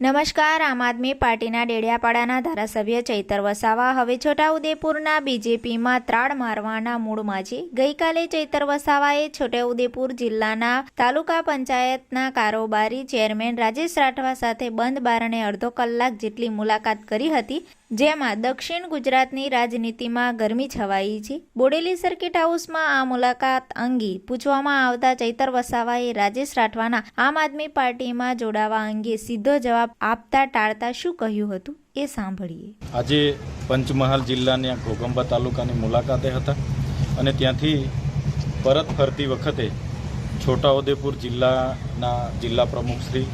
નમસ્કાર, આમ આદમી પાર્ટીના ડેડિયાપાડાના ધારાસભ્ય ચૈતર વસાવા. હવે છોટાઉદેપુરના બીજેપીમાં ત્રાળ મારવાના મૂળમાં છે. ગઈકાલે ચૈતર વસાવાએ છોટાઉદેપુર જિલ્લાના તાલુકા પંચાયતના કારોબારી ચેરમેન રાજેશ રાઠવા સાથે બંધ બારણે અડધો કલાક જેટલી મુલાકાત કરી હતી. જેમાં દક્ષિણ ગુજરાતની રાજનીતિમાં ગરમી છવાઈ છે. બોડેલી સર્કિટ હાઉસમાં આ મુલાકાત અંગે પૂછવામાં આવતા ચૈતર વસાવાએ રાજેશ રાઠવાના આમ આદમી પાર્ટીમાં જોડાવા અંગે સીધો જવાબ આપતા ટાળતા શું કહ્યું હતું એ સાંભળીએ. આજે પંચમહાલ જિલ્લાના ઘોગંબા તાલુકાની મુલાકાતે હતા અને ત્યાંથી પરત ફરતી વખતે છોટાઉદેપુર જિલ્લાના જિલ્લા પ્રમુખશ્રી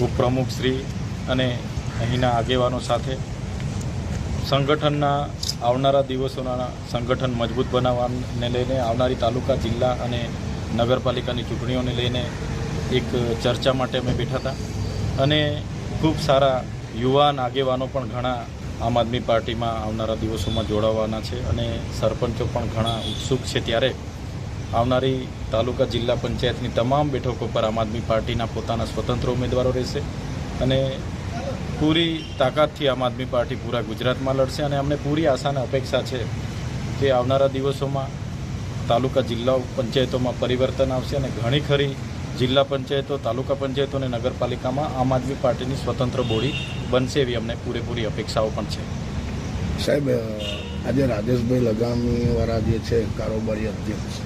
ઉપપ્રમુખશ્રી અને અહીંના આગેવાનો સાથે સંગઠનના આવનારા દિવસોના સંગઠન મજબૂત બનાવવાને લઈને આવનારી તાલુકા, જિલ્લા અને નગરપાલિકાની ચૂંટણીઓને લઈને એક ચર્ચા માટે અમે બેઠા હતા. અને ખૂબ સારા યુવાન આગેવાનો પણ ઘણા આમ આદમી પાર્ટીમાં આવનારા દિવસોમાં જોડાવાના છે અને સરપંચો પણ ઘણા ઉત્સુક છે ત્યારે આવનારી તાલુકા, જિલ્લા પંચાયતની તમામ બેઠકો પર આમ આદમી પાર્ટીના પોતાના સ્વતંત્ર ઉમેદવારો રહેશે. અને પૂરી તાકાતથી આમ આદમી પાર્ટી પૂરા ગુજરાતમાં લડશે અને અમને પૂરી આશા અને અપેક્ષા છે કે આવનારા દિવસોમાં તાલુકા જિલ્લા પંચાયતોમાં પરિવર્તન આવશે અને ઘણી ખરી જિલ્લા પંચાયતો, તાલુકા પંચાયતો અને નગરપાલિકામાં આમ આદમી પાર્ટીની સ્વતંત્ર બોડી બનશે એવી અમને પૂરેપૂરી અપેક્ષાઓ પણ છે. સાહેબ આજે રાજેશભાઈ લગામીવાળા જે છે, કારોબારી અધ્યક્ષ,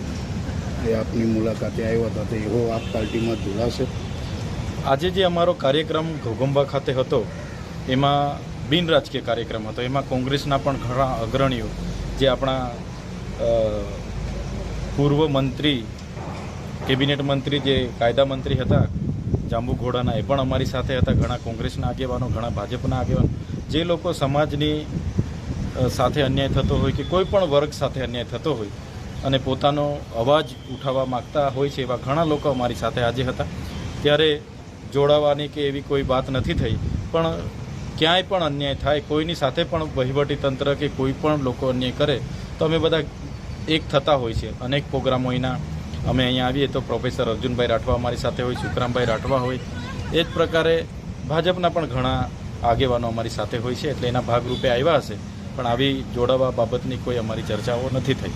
એ આપની મુલાકાતે આવ્યા હતા, તો એવો આપ પાર્ટીમાં જોડાશે? આજે જે અમારો કાર્યક્રમ ઘોઘંબા ખાતે હતો, એમાં બિન રાજકીય કાર્યક્રમ હતો. એમાં કોંગ્રેસના પણ ઘણા અગ્રણીઓ, જે આપણા પૂર્વ મંત્રી, કેબિનેટ મંત્રી જે કાયદા મંત્રી હતા, જાંબુ ઘોડાના, એ પણ અમારી સાથે હતા. ઘણા કોંગ્રેસના આગેવાનો, ઘણા ભાજપના આગેવાનો. જે લોકો સમાજની સાથે અન્યાય થતો હોય કે કોઈ પણ વર્ગ સાથે અન્યાય થતો હોય અને પોતાનો અવાજ ઉઠાવવા માગતા હોય છે એવા ઘણા લોકો અમારી સાથે આજે હતા. ત્યારે જોડાવાની કે એવી કોઈ વાત નથી થઈ. પણ ક્યાંય પણ અન્યાય થાય, કોઈની સાથે પણ વહીવટી તંત્ર કે કોઈ પણ લોકો અન્યાય કરે, તો અમે બધા એક થતા હોય છે. અનેક પ્રોગ્રામો એના અમે અહીંયા આવીએ તો પ્રોફેસર અર્જુનભાઈ રાઠવા અમારી સાથે હોય, સુખરામભાઈ રાઠવા હોય. એ જ પ્રકારે ભાજપના પણ ઘણા આગેવાનો અમારી સાથે હોય છે, એટલે એના ભાગરૂપે આવ્યા હશે. પણ આવી જોડાવા બાબતની કોઈ અમારી ચર્ચાઓ નથી થઈ.